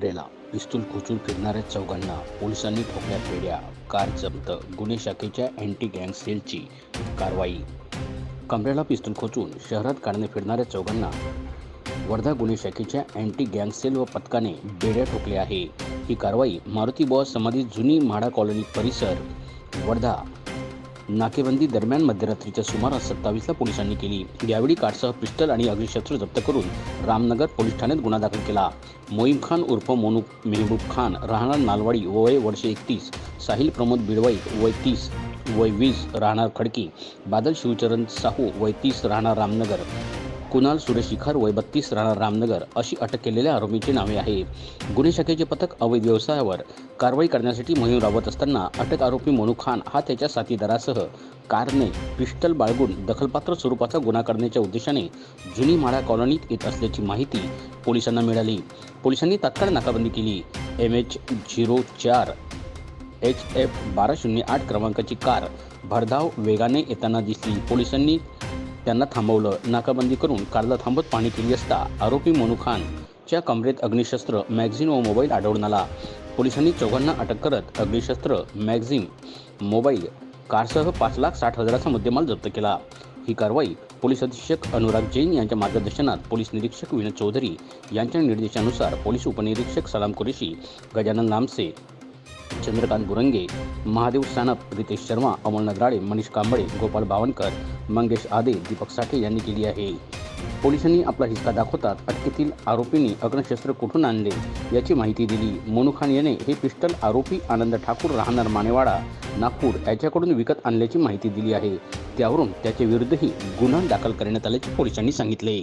कमरेला पिस्तूल खोचून फिरणाऱ्या चौघांना पोलिसांनी ठोकल्या पेड्या कार जप्त. गुन्हे शाखेच्या अँटी गँग सेलची कारवाई. कमरेला पिस्तूल खोचून शहरात काढणे फिरणाऱ्या चौघांना वर्धा गुन्हे शाखेच्या अँटी गँग सेल व पथकाने बेड्या ठोकल्या आहे. ही कारवाई मारुती बॉस समाधी जुनी म्हाडा कॉलनी परिसर वर्धा नाकेबंदी दरम्यान मध्यरात्रीच्या सुमारास सत्तावीसला पोलिसांनी केली. यावेळी कारसह पिस्टल आणि अग्निशस्त्र जप्त करून रामनगर पोलीस ठाण्यात गुन्हा दाखल केला. मोईम खान उर्फ मोनू मेहबूब खान राहणार नालवाडी वय वर्षे एकतीस साहिल प्रमोद बिडवाई वय तीस वय वीस राहणार खडकी बादल शिवचरण साहू वय तीस राहणार रामनगर. कुणाल सुरेश शिखर वय बत्तीस राहणार रामनगर अशी अटक केलेल्या आरोपींची नावे आहे गुन्हे शाखेचे पथक अवैध व्यवसायावर कारवाई करण्यासाठी मोहीम राबवत असताना अटक आरोपी मोनू खान हा त्याच्या साथीदारासह कारने पिस्टल बाळगून दखलपात्र स्वरूपाचा गुन्हा करण्याच्या उद्देशाने जुनी माळा कॉलनीत येत असल्याची माहिती पोलिसांना मिळाली. पोलिसांनी तात्काळ नाकाबंदी केली. एम एच झिरो चार एच एफ बारा शून्य आठ क्रमांकाची कार भरधाव वेगाने येताना दिसली. पोलिसांनी त्यांना थांबवलं. नाकाबंदी करून कारला थांबत पाणी केली असता आरोपी मोनू खानच्या कमरेत अग्निशस्त्र मॅगझिन व मोबाईल आढळून आला. पोलिसांनी चौघांना अटक करत अग्निशस्त्र मॅगझिन मोबाईल कारसह पाच लाख साठ हजाराचा मुद्देमाल जप्त केला. ही कारवाई पोलीस अधीक्षक अनुराग जैन यांच्या मार्गदर्शनात पोलीस निरीक्षक विनोद चौधरी यांच्या निर्देशानुसार पोलीस उपनिरीक्षक सलाम कुरेशी गजानन लामसे चंद्रकांत बुरंगे महादेव सानप रितेश शर्मा अमोल नगराळे मनीष कांबळे गोपाल बावनकर मंगेश आदे दीपक साठे यांनी केली आहे. पोलिसांनी आपला हिसका दाखवतात अटकेतील आरोपींनी अग्नशस्त्र कुठून आणले याची माहिती दिली. मोनू खान याने हे पिस्टल आरोपी आनंद ठाकूर राहणार मानेवाडा नागपूर याच्याकडून विकत आणल्याची माहिती दिली आहे. त्यावरून त्याच्या विरुद्धही गुन्हा दाखल करण्यात आल्याचे पोलिसांनी सांगितले.